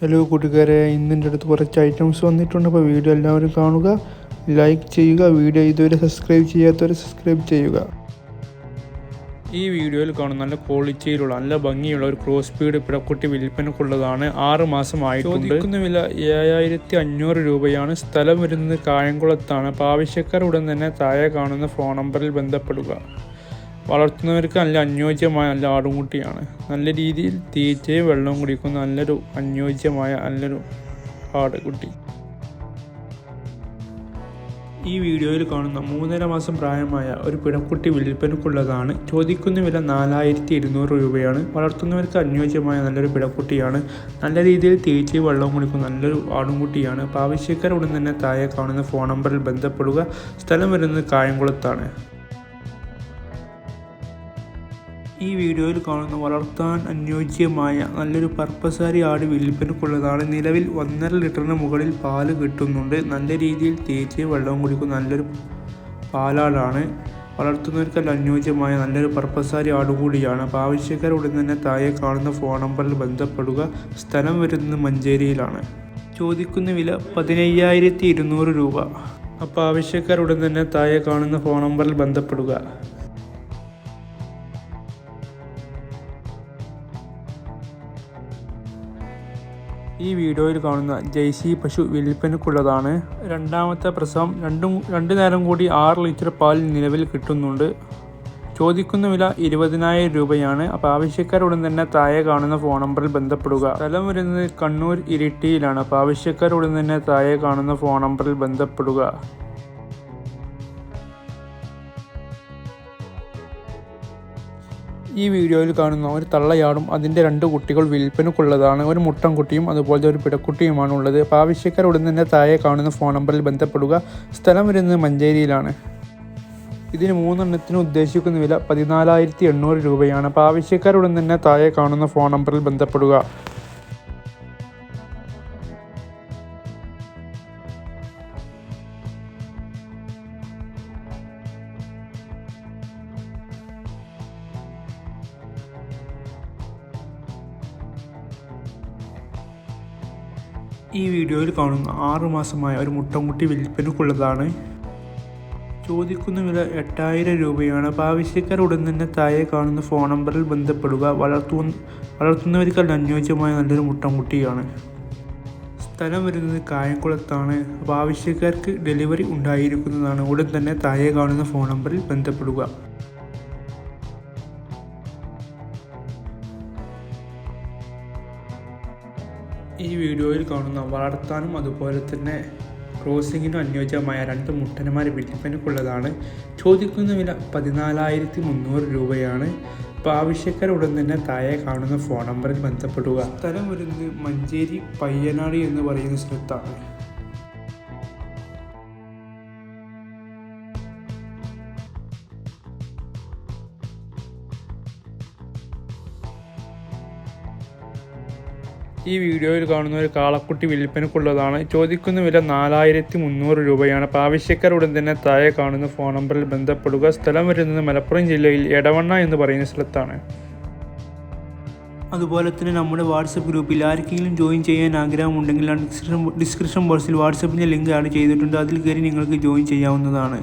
Hello കൂട്ടുകാരെ. ഇന്നിന്റെ അടുത്ത് കുറച്ച് ഐറ്റംസ് വന്നിട്ടുണ്ട്. അപ്പോൾ വീഡിയോ എല്ലാവരും കാണുക. ലൈക്ക് ചെയ്യുക. വീഡിയോ ഇതുവരെ സബ്സ്ക്രൈബ് ചെയ്യാത്തവരെ സബ്സ്ക്രൈബ് ചെയ്യുക. ഈ വീഡിയോയിൽ കാണുന്ന നല്ല ക്വാളിറ്റിയിലുള്ള നല്ല ഭംഗിയുള്ള ഒരു ക്രോസ് സ്പീഡ് പിടക്കുട്ടി വിൽപ്പനക്കുള്ളതാണ് ആറ് മാസമായിട്ടുണ്ട് ചോദിക്കുന്ന വില ഏഴായിരത്തി അഞ്ഞൂറ് രൂപയാണ്. സ്ഥലം വരുന്നത് കായംകുളത്താണ്. അപ്പോൾ ആവശ്യക്കാർ ഉടൻ തന്നെ താഴെ കാണുന്ന ഫോൺ നമ്പറിൽ ബന്ധപ്പെടുക. വളർത്തുന്നവർക്ക് നല്ല അനുയോജ്യമായ നല്ല ആടുംകുട്ടിയാണ് നല്ല രീതിയിൽ തീറ്റയും വെള്ളവും കുടിക്കുന്ന നല്ലൊരു അനുയോജ്യമായ നല്ലൊരു ആടുകുട്ടി ഈ വീഡിയോയിൽ കാണുന്ന മൂന്നര മാസം പ്രായമായ ഒരു പിടക്കുട്ടി വിൽപ്പനക്കുള്ളതാണ്. ചോദിക്കുന്ന വില നാലായിരത്തി ഇരുന്നൂറ് രൂപയാണ്. വളർത്തുന്നവർക്ക് അനുയോജ്യമായ നല്ലൊരു പിടക്കുട്ടിയാണ് നല്ല രീതിയിൽ തീറ്റയും വെള്ളവും കുടിക്കുന്ന നല്ലൊരു ആടുംകുട്ടിയാണ് ആവശ്യക്കാർ ഉടൻ തന്നെ താഴെ കാണുന്ന ഫോൺ നമ്പറിൽ ബന്ധപ്പെടുക. സ്ഥലം വരുന്നത് കായംകുളത്താണ്. ഈ വീഡിയോയിൽ കാണുന്ന വളർത്താൻ അനുയോജ്യമായ നല്ലൊരു പർപ്പസാരി ആട് വിൽപ്പനക്കുള്ളതാണ് നിലവിൽ ഒന്നര ലിറ്ററിന് മുകളിൽ പാൽ കിട്ടുന്നുണ്ട്. നല്ല രീതിയിൽ തേച്ച് വെള്ളവും കുടിക്കുന്ന നല്ലൊരു പാലാടാണ്. വളർത്തുന്നവർക്കല്ല അനുയോജ്യമായ നല്ലൊരു പർപ്പസാരി ആട് കൂടിയാണ്. അപ്പോൾ ആവശ്യക്കാർ ഉടൻ തന്നെ താഴെ കാണുന്ന ഫോൺ നമ്പറിൽ ബന്ധപ്പെടുക. സ്ഥലം വരുന്നത് മഞ്ചേരിയിലാണ്. ചോദിക്കുന്ന വില പതിനയ്യായിരത്തി ഇരുന്നൂറ് രൂപ. അപ്പോൾ ആവശ്യക്കാർ ഉടൻ തന്നെ താഴെ കാണുന്ന ഫോൺ നമ്പറിൽ ബന്ധപ്പെടുക. ഈ വീഡിയോയിൽ കാണുന്ന ജയ്സി പശു വിൽപ്പനക്കുള്ളതാണ് രണ്ടാമത്തെ പ്രസവം രണ്ടും രണ്ടു നേരം കൂടി ആറ് ലിറ്റർ പാൽ നിലവിൽ കിട്ടുന്നുണ്ട്. ചോദിക്കുന്ന വില ഇരുപതിനായിരം രൂപയാണ്. അപ്പോൾ ആവശ്യക്കാരുടൻ തന്നെ താഴെ കാണുന്ന ഫോൺ നമ്പറിൽ ബന്ധപ്പെടുക. സ്ഥലം വരുന്നത് കണ്ണൂർ ഇരിട്ടിയിലാണ്. അപ്പോൾ ആവശ്യക്കാരുടൻ തന്നെ താഴെ കാണുന്ന ഫോൺ നമ്പറിൽ ബന്ധപ്പെടുക. ഈ വീഡിയോയിൽ കാണുന്ന ഒരു തള്ളയാടും അതിന്റെ രണ്ട് കുട്ടികൾ വിൽപ്പനക്കുള്ളതാണ്. ഒരു മുട്ടൻകുട്ടിയും അതുപോലെ ഒരു പിടക്കുട്ടിയുമാണ് ഉള്ളത് അപ്പോൾ ആവശ്യക്കാർ ഉടൻ തന്നെ താഴെ കാണുന്ന ഫോൺ നമ്പറിൽ ബന്ധപ്പെടുക. സ്ഥലം വരുന്നത് മഞ്ചേരിയിലാണ്. ഇതിന് മൂന്നെണ്ണത്തിന് ഉദ്ദേശിക്കുന്ന വില പതിനാലായിരത്തി എണ്ണൂറ് രൂപയാണ്. അപ്പോൾ തന്നെ താഴെ കാണുന്ന ഫോൺ നമ്പറിൽ ബന്ധപ്പെടുക. ഈ വീഡിയോയിൽ കാണുന്ന ആറുമാസമായ ഒരു മുട്ടമുട്ടി വിൽപ്പനക്കുള്ളതാണ്. ചോദിക്കുന്ന വില എട്ടായിരം രൂപയാണ്. ആവശ്യക്കാർ ഉടൻ തന്നെ താഴെ കാണുന്ന ഫോൺ നമ്പറിൽ ബന്ധപ്പെടുക വളർത്തു വളർത്തുന്നവർക്കല്ല അനുയോജ്യമായ നല്ലൊരു മുട്ടമുട്ടിയാണ്. സ്ഥലം വരുന്നത് കായംകുളത്താണ്. അപ്പോൾ ആവശ്യക്കാർക്ക് ഡെലിവറി ഉണ്ടായിരിക്കുന്നതാണ്. ഉടൻ തന്നെ താഴെ കാണുന്ന ഫോൺ നമ്പറിൽ ബന്ധപ്പെടുക. ഈ വീഡിയോയിൽ കാണുന്ന വളർത്താനും അതുപോലെ തന്നെ ക്രോസിങ്ങിനും അനുയോജ്യമായ രണ്ട് മുട്ടന്മാർ വിൽപ്പനക്കുള്ളതാണ് ചോദിക്കുന്ന വില പതിനാലായിരത്തി മുന്നൂറ് രൂപയാണ്. അപ്പോൾ ആവശ്യക്കാർ ഉടൻ തന്നെ താഴെ കാണുന്ന ഫോൺ നമ്പറിൽ ബന്ധപ്പെടുക. സ്ഥലം വരുന്നത് മഞ്ചേരി പയ്യനാട് എന്ന് പറയുന്ന സ്ഥലത്താണ്. ഈ വീഡിയോയിൽ കാണുന്ന ഒരു കാളക്കുട്ടി വിൽപ്പനക്കുള്ളതാണ് ചോദിക്കുന്ന വില നാലായിരത്തി മുന്നൂറ് രൂപയാണ്. അപ്പോൾ ആവശ്യക്കാർ ഉടൻ തന്നെ താഴെ കാണുന്ന ഫോൺ നമ്പറിൽ ബന്ധപ്പെടുക. സ്ഥലം വരുന്നത് മലപ്പുറം ജില്ലയിൽ എടവണ്ണ എന്ന് പറയുന്ന സ്ഥലത്താണ്. അതുപോലെ തന്നെ നമ്മുടെ വാട്സപ്പ് ഗ്രൂപ്പിൽ ആർക്കെങ്കിലും ജോയിൻ ചെയ്യാൻ ആഗ്രഹമുണ്ടെങ്കിൽ ഡിസ്ക്രിപ്ഷൻ ഡിസ്ക്രിപ്ഷൻ ബോക്സിൽ വാട്സപ്പിന്റെ ലിങ്ക് ആഡ് ചെയ്തിട്ടുണ്ട്. അതിൽ കയറി നിങ്ങൾക്ക് ജോയിൻ ചെയ്യാവുന്നതാണ്.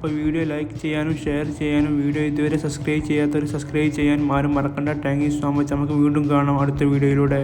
അപ്പോൾ വീഡിയോ ലൈക്ക് ചെയ്യാനും ഷെയർ ചെയ്യാനും വീഡിയോ ഇതുവരെ സബ്സ്ക്രൈബ് ചെയ്യാത്തവർ സബ്സ്ക്രൈബ് ചെയ്യാൻ ആരും മറക്കണ്ട. താങ്ക് യു സോ മച്ച് നമുക്ക് വീണ്ടും കാണാം അടുത്ത വീഡിയോയിലൂടെ.